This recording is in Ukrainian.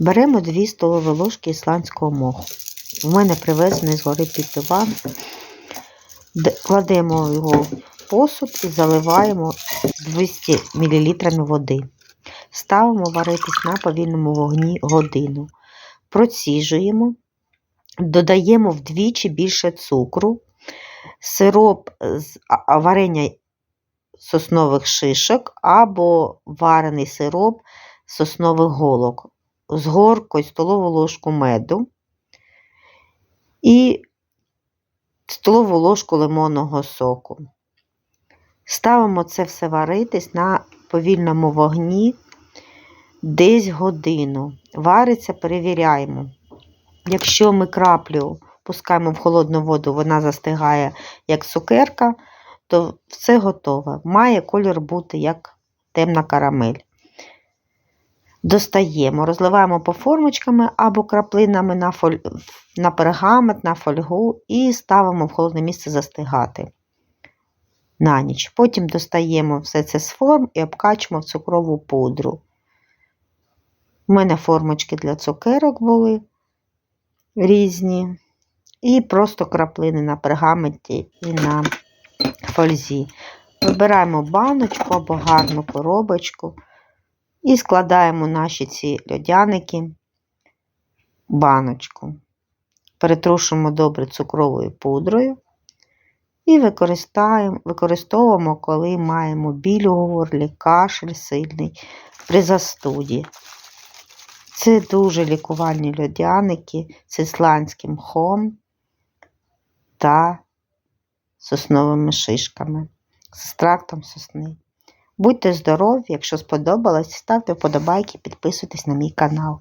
Беремо 2 столові ложки ісландського моху. В мене привезений з гори Пітиван. Д- Кладемо його в посуд і заливаємо 200 мл води. Ставимо варитись на повільному вогні годину. Проціжуємо, додаємо вдвічі більше цукру, сироп з варення соснових шишок або варений сироп соснових голок з горкою столову ложку меду і столову ложку лимонного соку. Ставимо це все варитись на повільному вогні десь годину. Вариться, перевіряємо. Якщо ми краплю пускаємо в холодну воду, вона застигає як цукерка, то все готове. Має колір бути як темна карамель. Достаємо, розливаємо по формочками або краплинами на, фоль... на пергамент, на фольгу і ставимо в холодне місце застигати на ніч. Потім достаємо все це з форм і обкачуємо в цукрову пудру. У мене формочки для цукерок були різні. І просто краплини на пергаменті і на фользі. Вибираємо баночку або гарну коробочку і складаємо наші ці льодяники в баночку. Перетрушуємо добре цукровою пудрою і використовуємо, коли маємо біль у горлі, кашель сильний при застуді. Це дуже лікувальні льодяники з ісландським мхом та сосновими шишками, з екстрактом сосни. Будьте здорові! Якщо сподобалось, ставте вподобайки, підписуйтесь на мій канал.